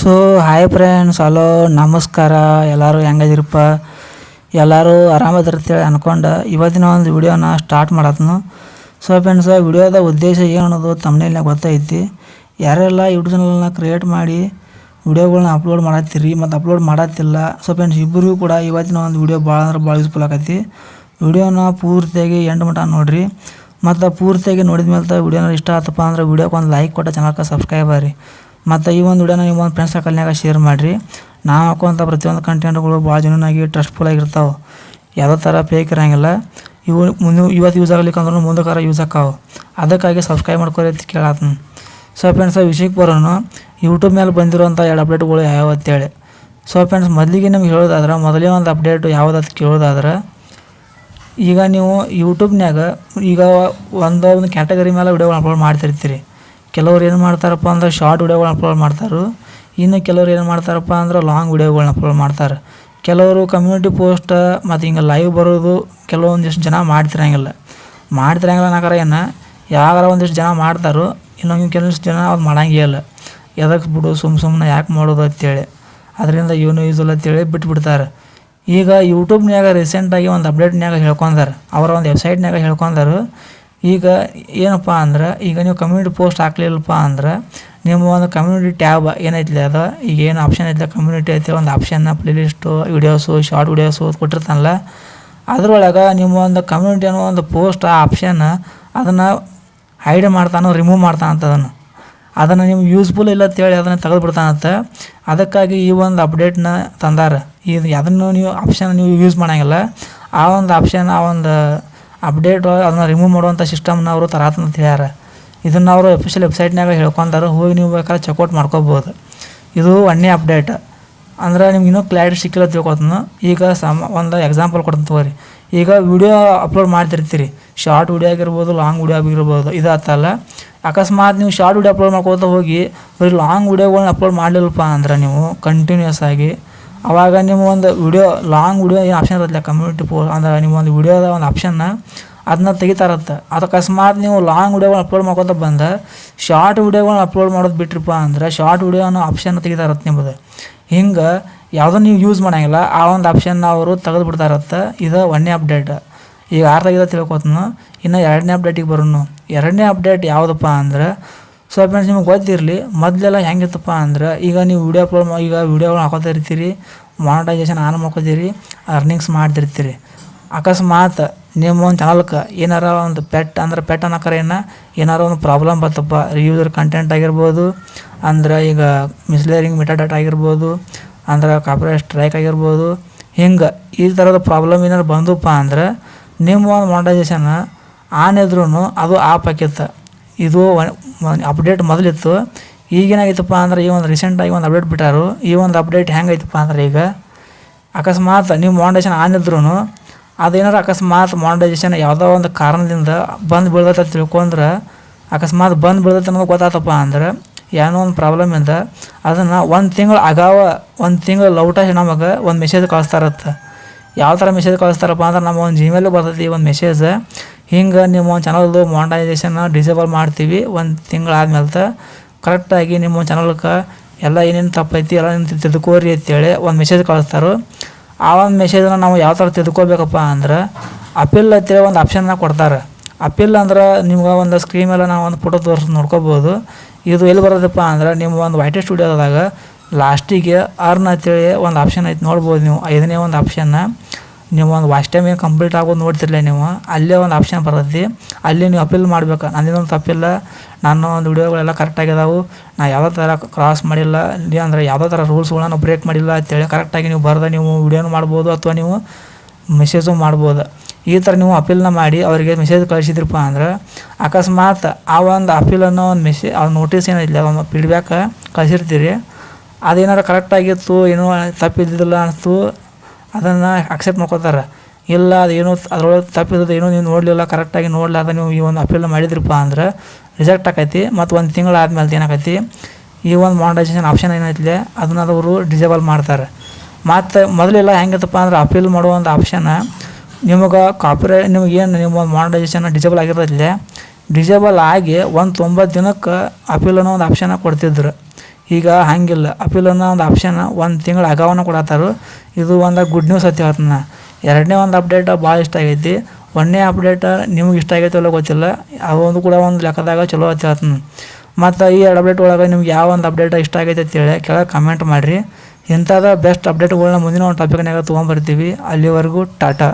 So hi friends hello, ನಮಸ್ಕಾರ. ಎಲ್ಲರೂ ಹೆಂಗದಿರಪ್ಪ? ಎಲ್ಲರೂ ಆರಾಮದಿರ್ತೇಳಿ ಅಂದ್ಕೊಂಡು ಇವತ್ತಿನ ಒಂದು ವಿಡಿಯೋನ ಸ್ಟಾರ್ಟ್ ಮಾಡತ್ನು. ಸೊ ಫ್ರೆಂಡ್ಸ್ ವಿಡಿಯೋದ ಉದ್ದೇಶ ಏನು ಅನ್ನೋದು ತಮ್ಮನೇಲಿ ಗೊತ್ತೈತಿ. ಯಾರೆಲ್ಲ ಯೂಟ್ಯೂಬ್ ಚಾನಲ್ನ ಕ್ರಿಯೇಟ್ ಮಾಡಿ ವಿಡಿಯೋಗಳನ್ನ ಅಪ್ಲೋಡ್ ಮಾಡತ್ತೀರಿ ಮತ್ತು ಅಪ್ಲೋಡ್ ಮಾಡತ್ತಿಲ್ಲ ಸೊ ಫ್ರೆಂಡ್ಸ್ ಇಬ್ಬರಿಗೂ ಕೂಡ ಇವತ್ತಿನ ಒಂದು ವಿಡಿಯೋ ಭಾಳ ಅಂದ್ರೆ ಭಾಳ ಯೂಸ್ಫುಲ್ ಆಗತ್ತಿ ವಿಡಿಯೋನ ಪೂರ್ತಿಯಾಗಿ ಎಂಟು ಮಟ ನೋಡಿರಿ. ಮತ್ತು ಪೂರ್ತಿಯಾಗಿ ನೋಡಿದ ಮೇಲೆ ವಿಡಿಯೋನ ಇಷ್ಟ ಆತಪ್ಪ ಅಂದ್ರೆ ವಿಡಿಯೋಕ್ಕೆ ಒಂದು ಲೈಕ್ ಕೊಟ್ಟ ಚಾನಲ್ಗೆ ಸಬ್ಸ್ಕ್ರೈಬ್ ಆಗ್ರಿ. ಮತ್ತು ಈ ಒಂದು ವಿಡಿಯೋನ ನಿಮ್ಮ ಒಂದು ಫ್ರೆಂಡ್ಸ್ ಸರ್ಕಲ್ನಾಗ ಶೇರ್ ಮಾಡಿರಿ. ನಾವು ಹಾಕುವಂಥ ಪ್ರತಿಯೊಂದು ಕಂಟೆಂಟ್ಗಳು ಭಾಳ ಜನನಾಗಿ ಟ್ರಸ್ಟ್ಫುಲ್ ಆಗಿರ್ತಾವೆ. ಯಾವುದೋ ಥರ ಫೇಕ್ ಇರೋಂಗಿಲ್ಲ. ಇವು ಮುಂದೆ ಇವತ್ತು ಯೂಸ್ ಆಗ್ಲಿಕ್ಕೆ ಅಂದ್ರೂ ಕಾರ ಯೂಸ್ ಆಕಾವು ಅದಕ್ಕಾಗಿ ಸಬ್ಸ್ಕ್ರೈಬ್ ಮಾಡ್ಕೊರಿ ಅಂತ ಕೇಳತ್ತೀನಿ ಸೊ ಫ್ರೆಂಡ್ಸ್ ವಿಷಯಕ್ಕೆ ಬರೋಣ. ಯೂಟ್ಯೂಬ್ ಮೇಲೆ ಬಂದಿರುವಂಥ ಎರಡು ಅಪ್ಡೇಟ್ಗಳು ಯಾವ್ಯಾವ ಅಂತೇಳಿ. ಸೊ ಫ್ರೆಂಡ್ಸ್ ಮೊದಲಿಗೆ ನಿಮ್ಗೆ ಹೇಳೋದಾದ್ರೆ, ಮೊದಲೇ ಒಂದು ಅಪ್ಡೇಟ್ ಯಾವುದಂತ ಕೇಳೋದಾದ್ರೆ, ಈಗ ನೀವು ಯೂಟ್ಯೂಬ್ನಾಗ ಈಗ ಒಂದು ಒಂದು ಕ್ಯಾಟಗರಿ ಮೇಲೆ ವಿಡಿಯೋಗಳು ಅಪ್ಲೋಡ್ ಮಾಡ್ತಿರ್ತೀರಿ. ಕೆಲವ್ರು ಏನು ಮಾಡ್ತಾರಪ್ಪ ಅಂದ್ರೆ ಶಾರ್ಟ್ ವಿಡಿಯೋಗಳನ್ನ ಅಪ್ಲೋಡ್ ಮಾಡ್ತಾರೆ. ಇನ್ನು ಕೆಲವ್ರು ಏನು ಮಾಡ್ತಾರಪ್ಪ ಅಂದ್ರೆ ಲಾಂಗ್ ವಿಡಿಯೋಗಳನ್ನ ಅಪ್ಲೋಡ್ ಮಾಡ್ತಾರೆ. ಕೆಲವರು ಕಮ್ಯುನಿಟಿ ಪೋಸ್ಟ್ ಮತ್ತು ಹಿಂಗೆ ಲೈವ್ ಬರೋದು ಕೆಲವೊಂದಿಷ್ಟು ಜನ ಮಾಡ್ತಿರಂಗಿಲ್ಲ. ಮಾಡ್ತಿರಂಗಿಲ್ಲ ಅನ್ನೋಕಾರ ಏನು? ಯಾವಾಗಾರ ಒಂದಿಷ್ಟು ಜನ ಮಾಡ್ತಾರೋ, ಇನ್ನೊಂದು ಕೆಲವೊಂದಿಷ್ಟು ಜನ ಅವ್ರು ಮಾಡಂಗಿಲ್ಲ ಎದಕ್ಕೆ ಬಿಡು ಸುಮ್ಮ ಸುಮ್ಮನೆ ಯಾಕೆ ಮಾಡೋದು ಅಂತೇಳಿ. ಅದರಿಂದ ಏನು ಯೂಸ್ ಇಲ್ಲ ಅಂತೇಳಿ ಬಿಟ್ಬಿಡ್ತಾರೆ. ಈಗ ಯೂಟ್ಯೂಬ್ನ್ಯಾಗ ರೀಸೆಂಟಾಗಿ ಒಂದು ಅಪ್ಡೇಟ್ನ್ಯಾಗ ಹೇಳ್ಕೊಂಡಾರ. ಅವರ ಒಂದು ವೆಬ್ಸೈಟ್ನ್ಯಾಗ ಹೇಳ್ಕೊಂಡಾರು. ಈಗ ಏನಪ್ಪ ಅಂದ್ರೆ, ಈಗ ನೀವು ಕಮ್ಯುನಿಟಿ ಪೋಸ್ಟ್ ಹಾಕ್ಲಿಲ್ಲಪ್ಪ ಅಂದ್ರೆ, ನಿಮ್ಮ ಒಂದು ಕಮ್ಯುನಿಟಿ ಟ್ಯಾಬ್ ಏನೈತಿಲ್ಲ ಅದು, ಈಗ ಏನು ಆಪ್ಷನ್ ಐತಿಲ್ಲ ಕಮ್ಯುನಿಟಿ ಐತಿ, ಒಂದು ಆಪ್ಷನ್ನ ಪ್ಲೇಲಿಸ್ಟು ವೀಡಿಯೋಸು ಶಾರ್ಟ್ ವೀಡಿಯೋಸು ಕೊಟ್ಟಿರ್ತಾನಲ್ಲ, ಅದ್ರೊಳಗೆ ನಿಮ್ಮ ಒಂದು ಕಮ್ಯುನಿಟಿ ಅನ್ನೋ ಒಂದು ಪೋಸ್ಟ್ ಆ ಆಪ್ಷನ್ ಅದನ್ನು ಹೈಡ್ ಮಾಡ್ತಾನೋ ರಿಮೂವ್ ಮಾಡ್ತಾನಂತ ಅದನ್ನು. ಅದನ್ನು ನಿಮ್ಗೆ ಯೂಸ್ಫುಲ್ ಇಲ್ಲ ಅಂತೇಳಿ ಅದನ್ನು ತೆಗೆದು ಬಿಡ್ತಾನಂತ ಅದಕ್ಕಾಗಿ ಈ ಒಂದು ಅಪ್ಡೇಟ್ನ ತಂದಾರ. ಇದು ಅದನ್ನು ನೀವು ಆಪ್ಷನ್ ನೀವು ಯೂಸ್ ಮಾಡಂಗಿಲ್ಲ. ಆ ಒಂದು ಆಪ್ಷನ್ ಆ ಒಂದು ಅಪ್ಡೇಟ್ ಅದನ್ನ ರಿಮೂವ್ ಮಾಡುವಂಥ ಸಿಸ್ಟಮ್ನ ಅವರು ತರಾತಂತ ಹೇಳ್ಯಾರ. ಇದನ್ನು ಅವರು ಅಫಿಷಿಯಲ್ ವೆಬ್ಸೈಟ್ನಾಗ ಹೇಳ್ಕೊಂತಾರೆ ಹೋಗಿ ನೀವು ಬೇಕಾದ್ರೆ ಚೆಕ್ಔಟ್ ಮಾಡ್ಕೋಬೋದು. ಇದು ಒಂದೇ ಅಪ್ಡೇಟ್ ಅಂದ್ರೆ ನಿಮ್ಗೆ ಇನ್ನೂ ಕ್ಲಾರಿಟಿ ಸಿಕ್ಕಿಲ್ಲ ತಿಳ್ಕೊತನ. ಈಗ ಸಮ, ಒಂದು ಎಕ್ಸಾಂಪಲ್ ಕೊಡ್ತೀನಿ ತಗೋರಿ. ಈಗ ವಿಡಿಯೋ ಅಪ್ಲೋಡ್ ಮಾಡ್ತಿರ್ತೀರಿ. ಶಾರ್ಟ್ ವಿಡಿಯೋ ಆಗಿರ್ಬೋದು ಲಾಂಗ್ ವಿಡಿಯೋ ಆಗಿರ್ಬೋದು ಇದಾತಲ್ಲ ಅಕಸ್ಮಾತ್ ನೀವು ಶಾರ್ಟ್ ವಿಡಿಯೋ ಅಪ್ಲೋಡ್ ಮಾಡ್ಕೋತ ಹೋಗಿ, ಬರೀ ಲಾಂಗ್ ವಿಡಿಯೋಗಳನ್ನ ಅಪ್ಲೋಡ್ ಮಾಡಲಿಲ್ಲಪ್ಪ ಅಂದ್ರೆ ನೀವು ಕಂಟಿನ್ಯೂಸ್ ಆಗಿ ಅವಾಗ ನಿಮ್ಮ ಒಂದು ವಿಡಿಯೋ ಲಾಂಗ್ ವಿಡಿಯೋ ಏನು ಆಪ್ಷನ್ ಇರುತ್ತೆ ಕಮ್ಯುನಿಟಿ ಪೋ ಅಂದ್ರೆ ನಿಮ್ಮ ಒಂದು ವಿಡಿಯೋದ ಒಂದು ಆಪ್ಷನ್ನ ಅದನ್ನ ತೆಗಿತಾರತ್ತೆ. ಅದು ಅಕಸ್ಮಾತ್ ನೀವು ಲಾಂಗ್ ವಿಡಿಯೋಗಳನ್ನ ಅಪ್ಲೋಡ್ ಮಾಡ್ಕೊತ ಬಂದ ಶಾರ್ಟ್ ವಿಡಿಯೋಗಳನ್ನ ಅಪ್ಲೋಡ್ ಮಾಡೋದು ಬಿಟ್ರಿಪ್ಪ ಅಂದ್ರೆ ಶಾರ್ಟ್ ವಿಡಿಯೋ ಅನ್ನೋ ಆಪ್ಷನ್ ತೆಗಿತಾರತ್ತೆ ನಿಮ್ಮದು ಹಿಂಗೆ ಯಾವುದೋ ನೀವು ಯೂಸ್ ಮಾಡೋಂಗಿಲ್ಲ, ಆ ಒಂದು ಆಪ್ಷನ್ನ ಅವರು ತೆಗೆದು ಬಿಡ್ತಾರತ್ತೆ. ಇದು ಒಂದನೇ ಅಪ್ಡೇಟ್ ಈಗ ಆರ್ದಾಗಿದ ತಿಳ್ಕೊತನು, ಇನ್ನು ಎರಡನೇ ಅಪ್ಡೇಟಿಗೆ ಬರೋನು. ಎರಡನೇ ಅಪ್ಡೇಟ್ ಯಾವುದಪ್ಪ ಅಂದ್ರೆ ಸೊ ಫ್ರೆಂಡ್ಸ್ ನಿಮ್ಗೆ ಗೊತ್ತಿರಲಿ, ಮೊದಲೆಲ್ಲ ಹೆಂಗಿತ್ತಪ್ಪ ಅಂದ್ರೆ, ಈಗ ನೀವು ವೀಡಿಯೋ ಅಪ್ಲೋಡ್ ಈಗ ವೀಡಿಯೋಗಳು ಹಾಕೋತಾ ಇರ್ತೀರಿ ಮಾನಿಟೈಸೇಷನ್ ಆನ್ ಮಾಡ್ಕೋತೀರಿ ಅರ್ನಿಂಗ್ಸ್ ಮಾಡ್ತಿರ್ತೀರಿ. ಅಕಸ್ಮಾತ್ ನಿಮ್ಮ ಒಂದು ಚಾನಲ್ಗೆ ಏನಾರ ಒಂದು ಪೆಟ್ ಅಂದ್ರೆ ಪೆಟ್ ಅನ್ನೋಕ್ಕಾರ ಏನ, ಏನಾರ ಒಂದು ಪ್ರಾಬ್ಲಮ್ ಬರ್ತಪ್ಪ ರಿಯೂಸರ್ ಕಂಟೆಂಟ್ ಆಗಿರ್ಬೋದು, ಅಂದ್ರೆ ಈಗ ಮಿಸ್ಲೇರಿಂಗ್ ಮೆಟಾಡಾಟ್ ಆಗಿರ್ಬೋದು, ಅಂದ್ರೆ ಕಾಪಿರೈಟ್ ಸ್ಟ್ರೈಕ್ ಆಗಿರ್ಬೋದು, ಹಿಂಗೆ ಈ ಥರದ ಪ್ರಾಬ್ಲಮ್ ಏನಾರು ಬಂದಪ್ಪ ಅಂದ್ರೆ, ನಿಮ್ಮ ಒಂದು ಮಾನಿಟೈಸೇಷನ್ ಆನ್ ಇದ್ರೂ ಅದು ಆಪ್ ಆಕಿತ್ತು ಇದು ಅಪ್ಡೇಟ್ ಮೊದಲಿತ್ತು. ಈಗೇನಾಗೈತಪ್ಪ ಅಂದ್ರೆ ಈ ಒಂದು ರೀಸೆಂಟಾಗಿ ಒಂದು ಅಪ್ಡೇಟ್ ಬಿಟ್ಟಾರು. ಈ ಒಂದು ಅಪ್ಡೇಟ್ ಹೆಂಗೈತಪ್ಪ ಅಂದ್ರೆ ಈಗ ಅಕಸ್ಮಾತ್ ನೀವು ಮಾಂಡೇಶನ್ ಆನ್ ಇದ್ರೂ ಅದೇನಾರು ಅಕಸ್ಮಾತ್ ಮಾನಿಟೈಸೇಷನ್ ಯಾವುದೋ ಒಂದು ಕಾರಣದಿಂದ ಬಂದ್ ಬೀಳ್ದತ್ತ ತಿಳ್ಕೊಂಡ್ರೆ ಅಕಸ್ಮಾತ್ ಬಂದ್ ಬೀಳ್ದತ್ತ ಅನ್ನೋದು ಗೊತ್ತಾತಪ್ಪ ಅಂದ್ರೆ ಏನೋ ಒಂದು ಪ್ರಾಬ್ಲಮಿಂದ ಅದನ್ನು ಒಂದು ತಿಂಗಳು ಅಗಾವ, ಒಂದು ತಿಂಗಳು ಲೌಟ ನಮಗೆ ಒಂದು ಮೆಸೇಜ್ ಕಳಿಸ್ತಾರತ್ತ ಯಾವ ಥರ ಮೆಸೇಜ್ ಕಳಿಸ್ತಾರಪ್ಪ ಅಂದ್ರೆ ನಮ್ಮ ಒಂದು ಜಿಮೇಲ್ ಬರ್ತೈತಿ ಒಂದು ಮೆಸೇಜ್ ಹಿಂಗೆ ನಿಮ್ಮ ಚಾನಲ್ದು ಮಾನಿಟೈಸೇಷನ್ ಡಿಸೇಬಲ್ ಮಾಡ್ತೀವಿ, ಒಂದು ತಿಂಗಳು ಆದ್ಮೇಲೆ ಕರೆಕ್ಟಾಗಿ ನಿಮ್ಮ ಚಾನಲ್ಗೆ ಎಲ್ಲ ಏನೇನು ತಪ್ಪೈತಿ, ಎಲ್ಲ ಏನು ತಿದ್ದುಕೋರಿ ಅಂತೇಳಿ ಒಂದು ಮೆಸೇಜ್ ಕಳಿಸ್ತಾರೆ. ಆ ಒಂದು ಮೆಸೇಜನ್ನು ನಾವು ಯಾವ ಥರ ತಿದ್ಕೋಬೇಕಪ್ಪ ಅಂದ್ರೆ ಅಪೀಲ್ ಅಂತೇಳಿ ಒಂದು ಆಪ್ಷನ್ನ ಕೊಡ್ತಾರೆ. ಅಪೀಲ್ ಅಂದ್ರೆ ನಿಮ್ಗೆ ಒಂದು ಸ್ಕ್ರೀನ್ ಮೇಲೆ ನಾವು ಒಂದು ಫೋಟೋ ತೋರಿಸಿ, ನೋಡ್ಕೋಬೋದು. ಇದು ಎಲ್ಲಿ ಬರೋದಪ್ಪ ಅಂದ್ರೆ ನಿಮ್ಮ ಒಂದು ವೈಟ್ ಸ್ಟುಡಿಯೋದಾಗ ಲಾಸ್ಟಿಗೆ ಅರ್ನ್ ಅಂತೇಳಿ ಒಂದು ಆಪ್ಷನ್ ಐತೆ, ನೋಡ್ಬೋದು ನೀವು ಐದನೇ ಒಂದು ಆಪ್ಷನ್ನ ನೀವು ಒಂದು ವಾಚ್ ಟೈಮ್ ಏನು ಕಂಪ್ಲೀಟ್ ಆಗೋದು ನೋಡ್ತಿರಲಿಲ್ಲ ನೀವು, ಅಲ್ಲೇ ಒಂದು ಆಪ್ಷನ್ ಬರ್ತೈತಿ. ಅಲ್ಲಿ ನೀವು ಅಪೀಲ್ ಮಾಡ್ಬೇಕು. ನಂದಿನೊಂದು ತಪ್ಪಿಲ್ಲ ನಾನು ಒಂದು ವಿಡಿಯೋಗಳೆಲ್ಲ ಕರೆಕ್ಟಾಗಿದಾವು ನಾ ಯಾವುದೇ ಥರ ಕ್ರಾಸ್ ಮಾಡಿಲ್ಲ. ಅಂದರೆ ಯಾವುದೇ ಥರ ರೂಲ್ಸ್ಗಳನ್ನ ಬ್ರೇಕ್ ಮಾಡಿಲ್ಲ ಅಂತೇಳಿ ಕರೆಕ್ಟಾಗಿ ನೀವು ಬರೆದ ನೀವು ವಿಡಿಯೋನು ಮಾಡ್ಬೋದು ಅಥವಾ ನೀವು ಮೆಸೇಜು ಮಾಡ್ಬೋದು. ಈ ಥರ ನೀವು ಅಪೀಲ್ನ ಮಾಡಿ ಅವರಿಗೆ ಮೆಸೇಜ್ ಕಳಿಸಿದ್ರಪ್ಪ ಅಂದ್ರೆ ಅಕಸ್ಮಾತ್ ಆ ಒಂದು ಅಪೀಲ್ ಅನ್ನೋ ಒಂದು ಮೆಸೇಜ್ ಆ ನೋಟಿಸ್ ಏನಿಲ್ಲ ಒಂದು ಫೀಡ್ಬ್ಯಾಕ್ ಕಳಿಸಿರ್ತೀರಿ. ಅದೇನಾರು ಕರೆಕ್ಟಾಗಿತ್ತು ಏನೋ ತಪ್ಪಿದ್ದಿಲ್ಲ ಅನಿಸ್ತು ಅದನ್ನು ಅಕ್ಸೆಪ್ಟ್ ಮಾಡ್ಕೋತಾರೆ ಇಲ್ಲ ಅದೇನೋ ಅದರೊಳಗೆ ತಪ್ಪಿದ್ದು ಏನೋ ನೀವು ನೋಡಲಿಲ್ಲ ಕರೆಕ್ಟಾಗಿ ನೋಡಲಾರ್ದ ನೀವು ಈ ಒಂದು ಅಪೀಲ್ ಮಾಡಿದ್ರಪ್ಪ ಅಂದ್ರೆ ರಿಜೆಕ್ಟ್ ಆಕೈತಿ. ಮತ್ತು ಒಂದು ತಿಂಗಳು ಆದಮೇಲೆ ಏನಾಕೈತಿ? ಈ ಒಂದು ಮಾನಿಟೈಸೇಷನ್ ಆಪ್ಷನ್ ಏನೈತಿದೆ ಅದನ್ನ ಅವರು ಡಿಸೇಬಲ್ ಮಾಡ್ತಾರೆ. ಮತ್ತು ಮೊದಲೆಲ್ಲ ಹೆಂಗಿತ್ತಪ್ಪ ಅಂದ್ರೆ ಅಪೀಲ್ ಮಾಡೋ ಒಂದು ಆಪ್ಷನ್ ನಿಮಗೆ ಕಾಪಿರೈ ಏನು ನಿಮ್ಮ ಒಂದು ಮಾನಿಟೈಸೇಷನ್ ಡಿಸೇಬಲ್ ಆಗಿರೋದಿಲ್ಲ ಡಿಸೇಬಲ್ ಆಗಿ ಒಂದು ತೊಂಬತ್ತು ದಿನಕ್ಕೆ ಅಪೀಲ್ ಅನ್ನೋ ಒಂದು ಆಪ್ಷನ್ನ ಕೊಡ್ತಿದ್ರು. ಈಗ ಹಂಗಿಲ್ಲ. ಅಪೀಲ್ ಅನ್ನೋ ಒಂದು ಆಪ್ಷನ್ ಒಂದು ತಿಂಗಳು ಅಗಾವನ ಕೊಡತ್ತಾರು. ಇದು ಒಂದು ಗುಡ್ ನ್ಯೂಸ್ ಅಂತ ಹೇಳ್ತಾನೆ ಎರಡನೇ ಒಂದು ಅಪ್ಡೇಟ್ ಭಾಳ ಇಷ್ಟ ಆಗೈತಿ. ಒಂದನೇ ಅಪ್ಡೇಟ್ ನಿಮ್ಗೆ ಇಷ್ಟ ಆಗೈತೆ ಅಲ್ಲ ಗೊತ್ತಿಲ್ಲ. ಅವೊಂದು ಕೂಡ ಒಂದು ಲೆಕ್ಕದಾಗ ಚಲೋ ಅಂತ ಹೇಳ್ತಾನೆ ಮತ್ತು ಈ ಎರಡು ಅಪ್ಡೇಟ್ ಒಳಗೆ ನಿಮ್ಗೆ ಯಾವ ಒಂದು ಅಪ್ಡೇಟ್ ಇಷ್ಟ ಆಗೈತೆ ಅಂತೇಳಿ ಕೆಳಗೆ ಕಮೆಂಟ್ ಮಾಡಿರಿ. ಇಂಥದ ಬೆಸ್ಟ್ ಅಪ್ಡೇಟ್ಗಳನ್ನ ಮುಂದಿನ ಒಂದು ಟಾಪಿಕ್ನಾಗ ತೊಗೊಂಬರ್ತೀವಿ. ಅಲ್ಲಿವರೆಗೂ ಟಾಟಾ.